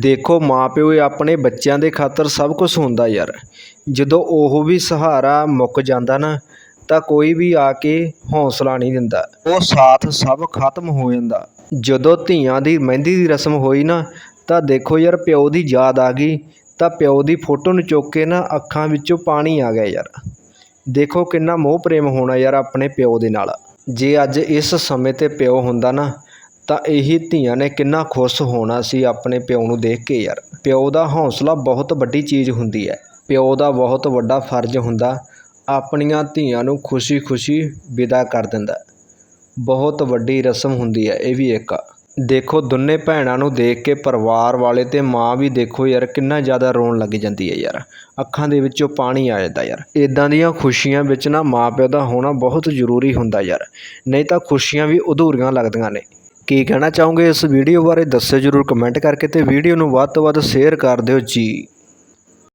ਦੇਖੋ ਮਾਂ ਪਿਓ ਆਪਣੇ ਬੱਚਿਆਂ ਦੇ ਖਾਤਰ ਸਭ ਕੁਝ ਹੁੰਦਾ ਯਾਰ। ਜਦੋਂ ਉਹ ਵੀ ਸਹਾਰਾ ਮੁੱਕ ਜਾਂਦਾ ਨਾ, ਤਾਂ ਕੋਈ ਵੀ ਆ ਕੇ ਹੌਸਲਾ ਨਹੀਂ ਦਿੰਦਾ। ਉਹ ਸਾਥ ਸਭ ਖਤਮ ਹੋ ਜਾਂਦਾ। ਜਦੋਂ ਧੀਆਂ ਦੀ ਮਹਿੰਦੀ ਦੀ ਰਸਮ ਹੋਈ ਨਾ, ਤਾਂ ਦੇਖੋ ਯਾਰ, ਪਿਓ ਦੀ ਯਾਦ ਆ ਗਈ, ਤਾਂ ਪਿਓ ਦੀ ਫੋਟੋ ਨੂੰ ਚੁੱਕ ਕੇ ਨਾ ਅੱਖਾਂ ਵਿੱਚੋਂ ਪਾਣੀ ਆ ਗਿਆ ਯਾਰ। ਦੇਖੋ ਕਿੰਨਾ ਮੋਹ ਪ੍ਰੇਮ ਹੋਣਾ ਯਾਰ ਆਪਣੇ ਪਿਓ ਦੇ ਨਾਲ। ਜੇ ਅੱਜ ਇਸ ਸਮੇਂ ਤੇ ਪਿਓ ਹੁੰਦਾ ਨਾ ਤਾਂ ਇਹੀ ਧੀਆਂ ਨੇ ਕਿੰਨਾ ਖੁਸ਼ ਹੋਣਾ ਸੀ ਆਪਣੇ ਪਿਓ ਨੂੰ ਦੇਖ ਕੇ ਯਾਰ। ਪਿਓ ਦਾ ਹੌਸਲਾ ਬਹੁਤ ਵੱਡੀ ਚੀਜ਼ ਹੁੰਦੀ ਹੈ। ਪਿਓ ਦਾ ਬਹੁਤ ਵੱਡਾ ਫਰਜ਼ ਹੁੰਦਾ, ਆਪਣੀਆਂ ਧੀਆਂ ਨੂੰ ਖੁਸ਼ੀ-ਖੁਸ਼ੀ ਵਿਦਾ ਕਰ ਦਿੰਦਾ। ਬਹੁਤ ਵੱਡੀ ਰਸਮ ਹੁੰਦੀ ਹੈ, ਇਹ ਵੀ ਇੱਕ। ਦੇਖੋ, ਦੋਨੇ ਭੈਣਾਂ ਨੂੰ ਦੇਖ ਕੇ ਪਰਿਵਾਰ ਵਾਲੇ ਤੇ ਮਾਂ ਵੀ ਦੇਖੋ ਯਾਰ, ਕਿੰਨਾ ਜ਼ਿਆਦਾ ਰੋਣ ਲੱਗ ਜਾਂਦੀ ਹੈ ਯਾਰ। ਅੱਖਾਂ ਦੇ ਵਿੱਚੋਂ ਪਾਣੀ ਆ ਜਾਂਦਾ ਯਾਰ। ਇਦਾਂ ਦੀਆਂ ਖੁਸ਼ੀਆਂ ਵਿੱਚ ਨਾ ਮਾਪਿਓ ਦਾ ਹੋਣਾ ਬਹੁਤ ਜ਼ਰੂਰੀ ਹੁੰਦਾ ਯਾਰ। ਨਹੀਂ ਤਾਂ ਖੁਸ਼ੀਆਂ ਵੀ ਅਧੂਰੀਆਂ ਲੱਗਦੀਆਂ ਨੇ। ਕੀ ਕਹਿਣਾ ਚਾਹੋਗੇ ਇਸ ਵੀਡੀਓ ਬਾਰੇ ਦੱਸਿਓ ਜਰੂਰ ਕਮੈਂਟ ਕਰਕੇ ਤੇ ਵੀਡੀਓ ਨੂੰ ਵੱਧ ਤੋਂ ਵੱਧ ਸ਼ੇਅਰ ਕਰ ਦਿਓ ਜੀ।